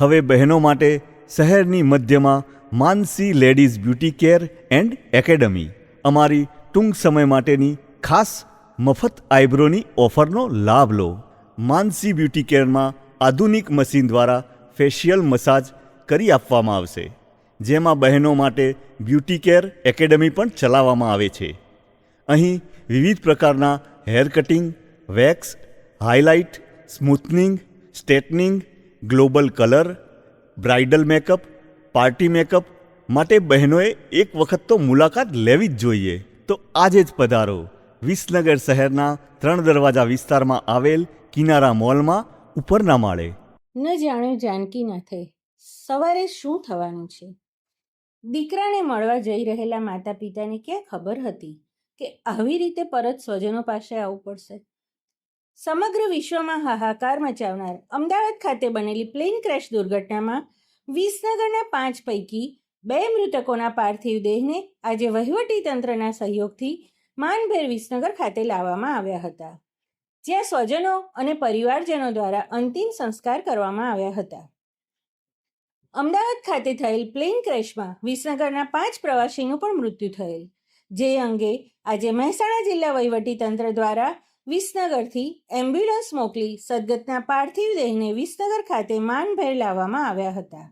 હવે બહેનો માટે શહેરની મધ્યમાં Mansi ladies beauty care and academy. અમારી ટૂંક સમય માટેની ખાસ મફત આઈબ્રોની ઓફરનો લાભ લો. માનસી બ્યુટી કેરમાં આધુનિક મશીન દ્વારા ફેશિયલ મસાજ કરી આપવામાં આવશે, જેમાં બહેનો માટે બ્યુટી કેર એકેડમી પણ ચલાવવામાં આવે છે. અહીં વિવિધ પ્રકારના hair cutting, wax, highlight, smoothening straightening global colour, bridal makeup, party makeup માટે બહેનોએ એક વખત તો મુલાકાત લેવી જ જોઈએ. તો આજે જ પધારો. વિસનગર શહેરના ત્રણ દરવાજા વિસ્તારમાં આવેલ કિનારા મોલમાં ઉપરના માળે. ન જાણ્યું જાનકી નાથે સવારે શું થવાનું છે? દીકરાને મળવા જઈ રહેલા માતા પિતાને ક્યાં ખબર હતી કે આવી રીતે પરત સ્વજનો પાસે આવવું પડશે? સમગ્ર વિશ્વમાં હાહાકાર મચાવનાર અમદાવાદ ખાતે બનેલી પ્લેન ક્રેશ દુર્ઘટનામાં વિસનગરના પાંચ પૈકી બે મૃતકોના પાર્થિવ દેહને આજે વહીવટી તંત્રના સહયોગથી માનભેર વિસનગર ખાતે લાવવામાં આવ્યા હતા, જ્યાં સ્વજનો અને પરિવારજનો દ્વારા અંતિમ સંસ્કાર કરવામાં આવ્યા હતા. અમદાવાદ ખાતે થયેલ પ્લેન ક્રેશમાં વિસનગરના પાંચ પ્રવાસીનું પણ મૃત્યુ થયેલ, જે અંગે આજે મહેસાણા જિલ્લા વહીવટી તંત્ર દ્વારા વિસનગરથી એમ્બ્યુલન્સ મોકલી સદગતના પાર્થિવ દેહને વિસનગર ખાતે માનભેર લાવવામાં આવ્યા હતા.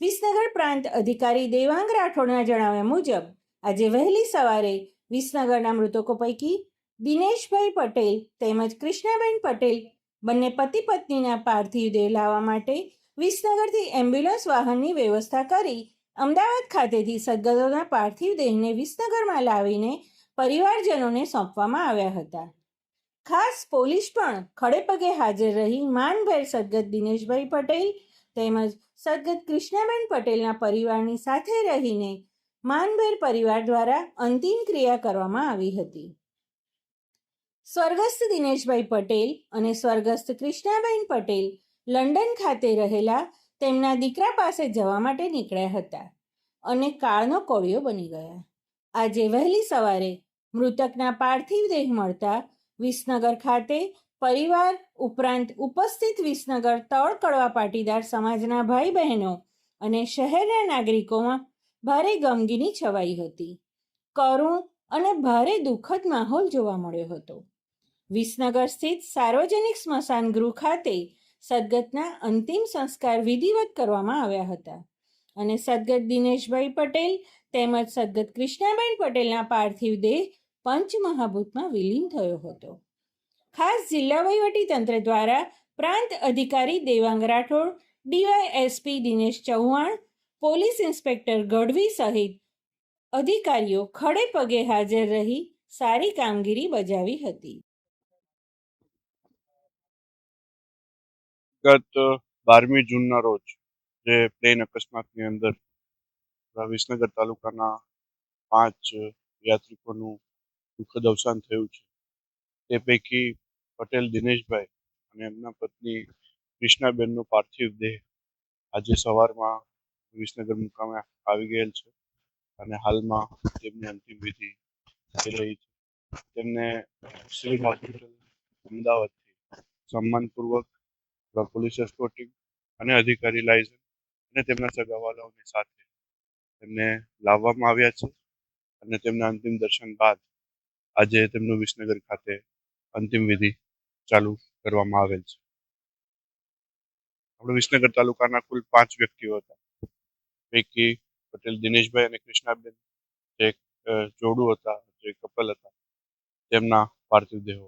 વિસનગર પ્રાંત અધિકારી દેવાંગ રાઠોડના જણાવ્યા મુજબ, આજે વહેલી સવારે વિસનગરના મૃતકો પૈકી દિનેશભાઈ પટેલ તેમજ કૃષ્ણાબેન પટેલ બંને પતિ પત્નીના પાર્થિવ દેહ લાવવા માટે વિસનગરથી એમ્બ્યુલન્સ વાહનની વ્યવસ્થા કરી અમદાવાદ ખાતેથી સદગતોના પાર્થિવ દેહને વિસનગરમાં લાવીને પરિવારજનોને સોંપવામાં આવ્યા હતા. ખાસ પોલીસ પણ ખડેપગે હાજર રહી માનભેર સદગત દિનેશભાઈ પટેલ તેમજ સદગત કૃષ્ણાબેન પટેલના પરિવારની સાથે રહીને માનભેર પરિવાર દ્વારા અંતિમ ક્રિયા કરવામાં આવી હતી. સ્વર્ગસ્થ દિનેશભાઈ પટેલ અને સ્વર્ગસ્થ કૃષ્ણાબેન પટેલ લંડન ખાતે રહેલા તેમના દીકરા પાસે જવા માટે નીકળ્યા હતા અને કાળનો કોળિયો બની ગયા. આજે વહેલી સવારે મૃતકના પાર્થિવ દેહ મળતા વિસનગર ખાતે પરિવાર ઉપરાંત ઉપસ્થિત વિસનગર તળ કડવા પાટીદાર સમાજના ભાઈ બહેનો અને શહેરના નાગરિકોમાં ભારે ગમગીની છવાઈ હતી. કરુણ અને ભારે દુઃખદ માહોલ જોવા મળ્યો હતો. વિસનગર સ્થિત સાર્વજનિક સ્મશાન ગૃહ ખાતે સદગતના અંતિમ સંસ્કાર વિધિવત કરવામાં આવ્યા હતા અને સદગત દિનેશભાઈ પટેલ તેમજ સદગત કૃષ્ણાબેન પટેલના પાર્થિવ દેહ પંચમહાભૂતમાં વિલીન થયો હતો. ખાસ જિલ્લા વહીવટી તંત્ર દ્વારા પ્રાંત અધિકારી Devang Rathod, DYSP Dinesh Chauhan police inspector Gadhvi સહિત અધિકારીઓ ખડે પગે હાજર રહી સારી કામગીરી બજાવી હતી. ગત બારમી જૂનના રોજ જે પ્લેન અકસ્માતની અંદર વિસનગર તાલુકાના પાંચ યાત્રિકોનું દુઃખદ અવસાન થયું છે. તે પૈકી પટેલ દિનેશભાઈ અને એમના પત્ની કૃષ્ણાબેનનો પાર્થિવ દેહ આજે સવારમાં વિસનગર મુકામે આવી ગયેલ છે અને હાલમાં તેમની અંતિમ વિધિ થઈ રહી છે. તેમને સિવિલ હોસ્પિટલ અમદાવાદથી સન્માનપૂર્વક પોલીસ એસ્કોર્ટિંગ અને અધિકારી લાયસન્સ અને તેમના સગાવાલાઓની સાથે તેમને લાવવામાં આવ્યા છે અને તેમના અંતિમ દર્શન બાદ આજે તેમનું વિસનગર ખાતે અંતિમ વિધિ ચાલુ કરવામાં આવેલ છે. આપણે વિસનગર તાલુકાના કુલ પાંચ વ્યક્તિઓ હતા. પૈકી પટેલ, દિનેશભાઈ અને કૃષ્ણાબેન જે જોડું હતા, જે કપલ હતા, તેમના પાર્થિવ દેહો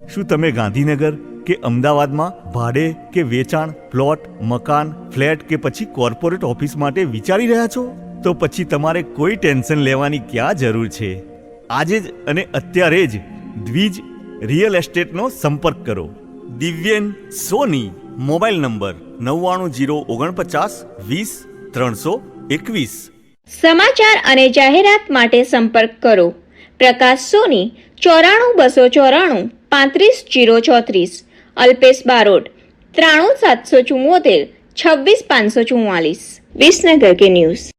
શું તમે ગાંધીનગર કે અમદાવાદમાં ભાડે કે વેચાણ પ્લોટ મકાન, ફ્લેટ કે પછી કોર્પોરેટ ઓફિસ માટે વિચારી રહ્યા છો? તો પછી તમારે કોઈ ટેન્શન લેવાની ક્યાં જરૂર છે? આજે જ અને અત્યારે જ દ્વિજ રિયલ એસ્ટેટનો સંપર્ક કરો. દિવ્યેન સોની. મોબાઈલ નંબર નવ્વાણું જીરો ઓગણપચાસ વીસ ત્રણસો એકવીસ. સમાચાર અને જાહેરાત માટે સંપર્ક કરો. પ્રકાશ સોની ચોરાણું બસો ચોરાણું પાંત્રીસ જીરો ચોત્રીસ. અલ્પેશ બારોટ ત્રાણું સાતસો ચુમ્મોતેર છવ્વીસ પાંચસો ચુમ્માલીસ વિસનગર કે ન્યૂઝ.